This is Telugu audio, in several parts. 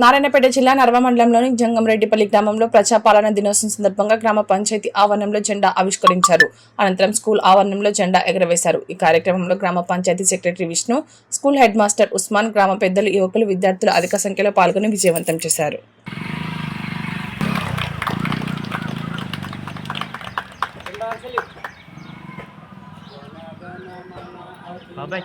నారాయణపేట జిల్లా నర్వ మండలంలోని జంగంరెడ్డిపల్లి గ్రామంలో ప్రజాపాలన దినోత్సవం సందర్భంగా గ్రామ పంచాయతీ ఆవరణంలో జెండా ఆవిష్కరించారు. అనంతరం స్కూల్ ఆవరణంలో జెండా ఎగరవేశారు. ఈ కార్యక్రమంలో గ్రామ panchayat secretary Vishnu school head master Usman గ్రామ పెద్దలు యువకులు విద్యార్థులు అధిక సంఖ్యలో పాల్గొని విజయవంతం చేశారు. బాబాయ్.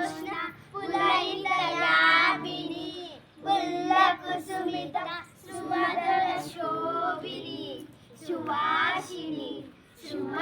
సువాసిని సుమధురవాసిని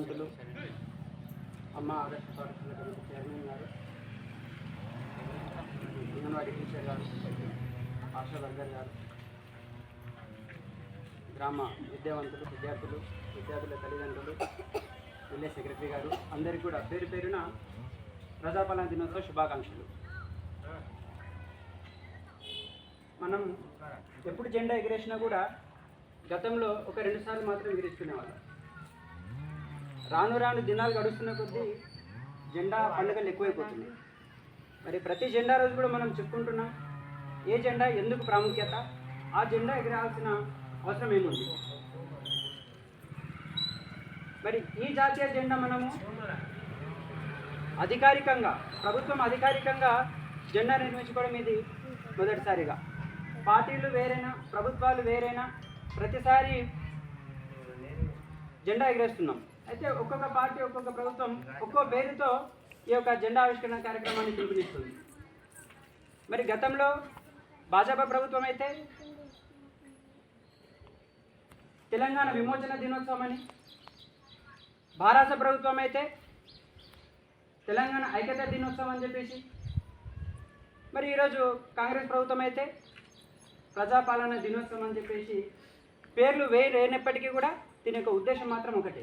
యువకులు అమ్మ ఆదర్శ పాఠశాల కమిటీ చైర్మన్ గారు అంగన్వాడీ టీచర్ గారు ఆశా వర్గర్ గారు గ్రామ విద్యావంతులు విద్యార్థులు విద్యార్థుల తల్లిదండ్రులు విలేజ్ సెక్రటరీ గారు అందరికీ కూడా పేరు పేరున ప్రజాపాలన దినోత్సవ శుభాకాంక్షలు. మనం ఎప్పుడు జెండా ఎగిరేసినా కూడా గతంలో ఒక రెండు సార్లు మాత్రం ఎగిరించుకునేవాళ్ళం రాను రాను దినాలు గడుస్తున్న కొద్దీ జెండా పండుగలు ఎక్కువైపోతుంది మరి ప్రతి జెండా రోజు కూడా మనం చెప్పుకుంటున్నాం ఏ జెండా ఎందుకు ప్రాముఖ్యత? ఆ జెండా ఎగరాల్సిన అవసరం ఏముంది? మరి ఈ జాతీయ జెండా మనము అధికారికంగా ప్రభుత్వం అధికారికంగా జెండా నిర్మించుకోవడం ఇది మొదటిసారిగా. పార్టీలు వేరైనా ప్రభుత్వాలు వేరైనా ప్రతిసారి జెండా ఎగరేస్తున్నాం. అయితే ఒక్కొక్క పార్టీ ఒక్కొక్క ప్రభుత్వం ఒక్కో పేరుతో ఈ యొక్క జెండా ఆవిష్కరణ కార్యక్రమాన్ని పిలుపునిస్తుంది. మరి గతంలో భాజపా ప్రభుత్వం అయితే తెలంగాణ విమోచన దినోత్సవం అని భారత ప్రభుత్వం అయితే తెలంగాణ ఐక్యత దినోత్సవం అని చెప్పేసి మరి ఈరోజు కాంగ్రెస్ ప్రభుత్వం అయితే ప్రజాపాలన దినోత్సవం అని చెప్పేసి పేర్లు వేరైనప్పటికీ కూడా దీని యొక్క ఉద్దేశం మాత్రం ఒకటే.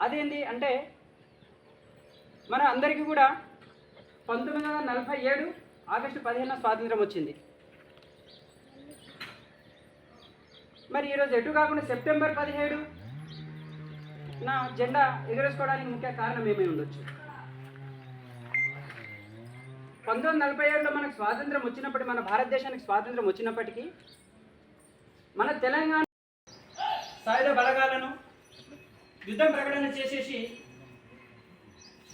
అదేంటి అంటే మన అందరికీ కూడా పంతొమ్మిది వందల నలభై ఏడు ఆగస్టు పదిహేను స్వాతంత్రం వచ్చింది. మరి ఈరోజు ఎటు కాకుండా సెప్టెంబర్ పదిహేడు నా జెండా ఎగరేసుకోవడానికి ముఖ్య కారణం ఏమై ఉండొచ్చు? పంతొమ్మిది వందల నలభై ఏడులో మనకు స్వాతంత్రం వచ్చినప్పటి మన భారతదేశానికి స్వాతంత్రం వచ్చినప్పటికీ మన తెలంగాణ సాయుధ బలగాలను యుద్ధం ప్రకటన చేసేసి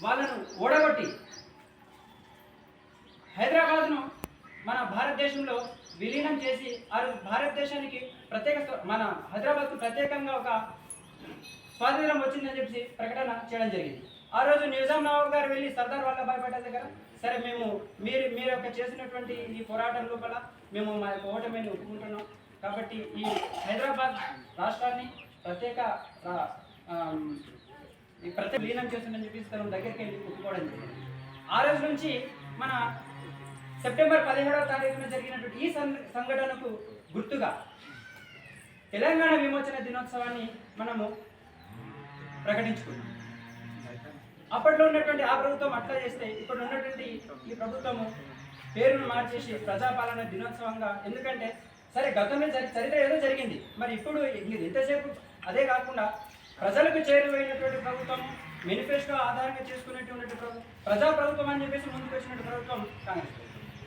వాళ్ళను ఓడగొట్టి హైదరాబాద్ను మన భారతదేశంలో విలీనం చేసి ఆ భారతదేశానికి ప్రత్యేక మన హైదరాబాద్కు ప్రత్యేకంగా ఒక స్వాతంత్రం వచ్చిందని చెప్పి ప్రకటన చేయడం జరిగింది. ఆ రోజు నిజాం నవాబ్ గారు వెళ్ళి సర్దార్ వల్లభాయ్ పటేల్ దగ్గర సరే మేము మీరు మీరు యొక్క చేసినటువంటి ఈ పోరాటం లోపల మేము మా యొక్క ఓటమిని ఒప్పుకుంటున్నాం. కాబట్టి ఈ హైదరాబాద్ రాష్ట్రాన్ని ప్రత్యేక ప్రతి ఈ లీనం చేస్తుందని చెప్పేసి తన దగ్గరికి వెళ్ళి ఒప్పుకోవడం జరిగింది. ఆ రోజు నుంచి మన సెప్టెంబర్ పదిహేడవ తారీఖున జరిగినటువంటి ఈ సంఘటనకు గుర్తుగా తెలంగాణ విమోచన దినోత్సవాన్ని మనము ప్రకటించుకున్నాం. అప్పట్లో ఉన్నటువంటి ఆ ప్రభుత్వం అట్లా చేస్తే ఇప్పుడు ఉన్నటువంటి ఈ ప్రభుత్వము పేరును మార్చేసి ప్రజాపాలన దినోత్సవంగా ఎందుకంటే సరే గతంలో చరిత్ర ఏదో జరిగింది. మరి ఇప్పుడు ఇది ఎంతసేపు అదే కాకుండా ప్రజలకు చేరువైనటువంటి ప్రభుత్వం మేనిఫెస్టో ఆధారంగా చేసుకునేటువంటి ప్రభుత్వం ప్రజా ప్రభుత్వం అని చెప్పేసి ముందుకు వచ్చినటువంటి ప్రభుత్వం కాంగ్రెస్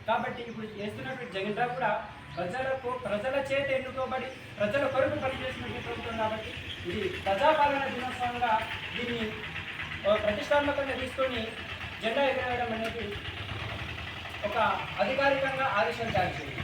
కాబట్టి ఇప్పుడు చేస్తున్నటువంటి జగన్ రావు కూడా ప్రజలకు ప్రజల చేత ఎన్నుకోబడి ప్రజల కొరకు పనిచేసినటువంటి ప్రభుత్వం కాబట్టి ఇది ప్రజాపాలన దినోత్సవంగా దీన్ని ప్రతిష్టాత్మకంగా తీసుకొని జెండా ఎగరవేయడం అనేది ఒక అధికారికంగా ఆదేశాలు జారీ చేయాలి